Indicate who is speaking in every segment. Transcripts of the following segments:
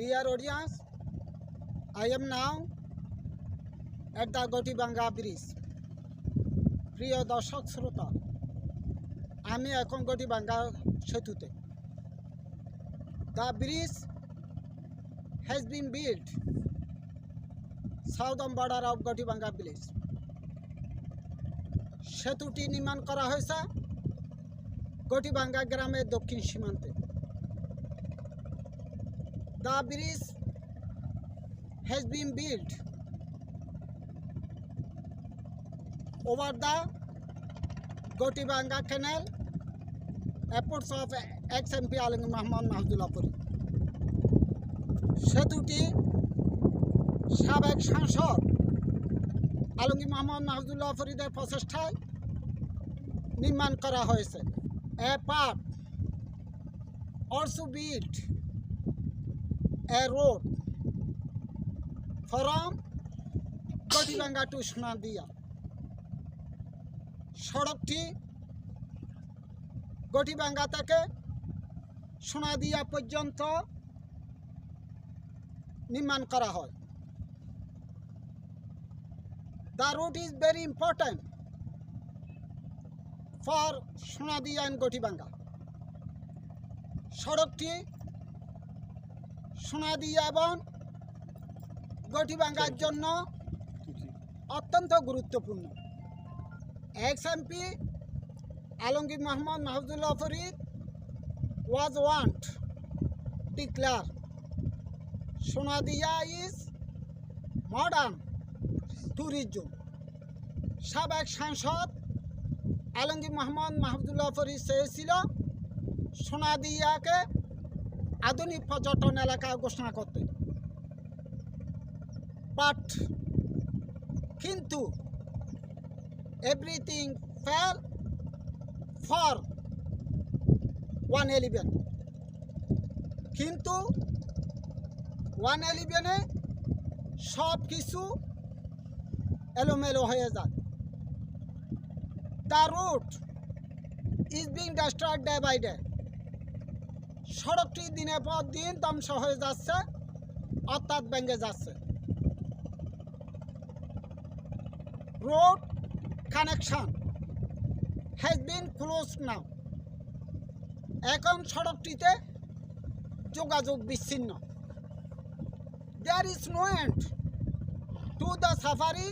Speaker 1: Dear audience, I am now at the Gotibanga Bridge. প্রিয় দর্শক শ্রোতা আমি এখন গটিবাঙ্গা সেতুতে। The bridge has been build southern border of Gotibanga bridge সেতুটি নির্মাণ করা হয়েছে গটিবাঙ্গা গ্রামের দক্ষিণ সীমান্তে। The bridge has been built over the Gotibanga Canal, efforts of ex-MP Alang Muhammad Mahdullahpuri. সেতুটি সাবেক সাংসদ আলমগীর মোহাম্মদ মাহমুদুল্লাহ ফরিদের প্রচেষ্টায় নির্মাণ করা হয়েছে a part also build a road from Gotibanga to Sonadia সড়কটি গটিবাঙ্গা থেকে সোনাদিয়া পর্যন্ত নির্মাণ করা হয় the route is very important for Sonadia and Gotibanga সড়কটি সোনাদিয়া এবং গটিবাঙ্গার জন্য অত্যন্ত গুরুত্বপূর্ণ। Ex MP Alamgir Mohammad Mahmudullah Farid was want declare Sonadia is modern tourism সাবেক সাংসদ আলমগীর মোহাম্মদ মাহমুদুল্লাহ ফরিদ চেয়েছিল সোনাদিয়াকে আধুনিক পর্যটন এলাকা ঘোষণা করতে। বাট কিন্তু everything fail for one eleven কিন্তু ওয়ান এলিভেনে সব কিছু এলোমেলো হয়ে যায়। The route is being destroyed day by day সড়কটি দিনের পর দিন ধ্বংস হয়ে যাচ্ছে, অর্থাৎ ভেঙে যাচ্ছে। Road connection has been close now এখন সড়কটিতে যোগাযোগ বিচ্ছিন্ন। There is no end to the safari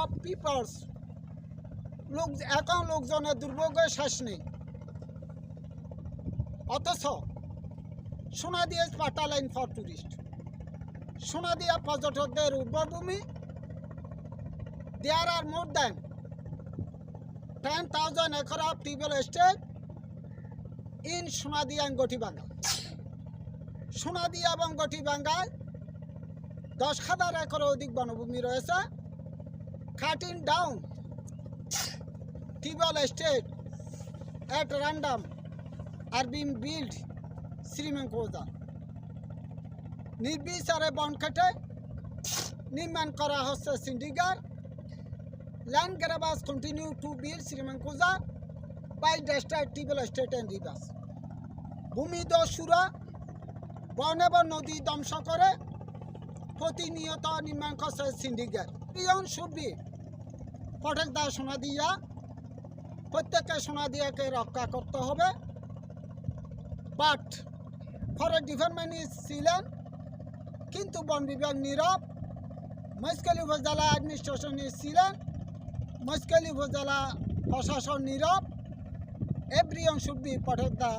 Speaker 1: of peoples লোক এখন লোকজনের দুর্ভোগের শেষ নেই। অথচ সোনাদিয়া পাটা লাইন ফর টুরিস্ট সোনাদিয়া পর্যটকদের উর্বরভূমি। There are more than 10,000 acre of tibal estate in Sonadia and গটিবাঙ্গা Sonadia এবং গটিবাঙ্গায় দশ হাজার একর অধিক বনভূমি রয়েছে। কাটিং ডাউন টিবল estate at random are being built শ্রীমঙ্কোজা নির্বিচারে বন কেটে নির্মাণ করা হচ্ছে সিন্ডিগার grabbers continue to build Sri Mankuza by destroyed table estate and rivers. ভূমি দস্যুরা বন এবং নদী ধ্বংস করে প্রতিনিয়ত নির্মাণ করছে সিন্ডিকেট। পিয়ন সুবি পটেকদার সোনা দিয়া প্রত্যেককে সোনা দিয়াকে রক্ষা করতে হবে। বাট ফরেস্ট ডিপার্টমেন্ট ছিলেন কিন্তু বন বিভাগ নীরব। মস্কালি উপজেলা অ্যাডমিনিস্ট্রেশন ছিলেন মস্কালি উপজেলা প্রশাসন নীরব। এভরি অংশ বি পঠেদা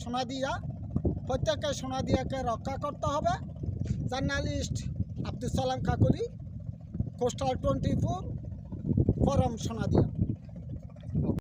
Speaker 1: সোনাদিয়া, প্রত্যেককে সোনাদিয়াকে রক্ষা করতে হবে। Journalist Abdul Salam Kakuri coastal twenty four from Sonadia.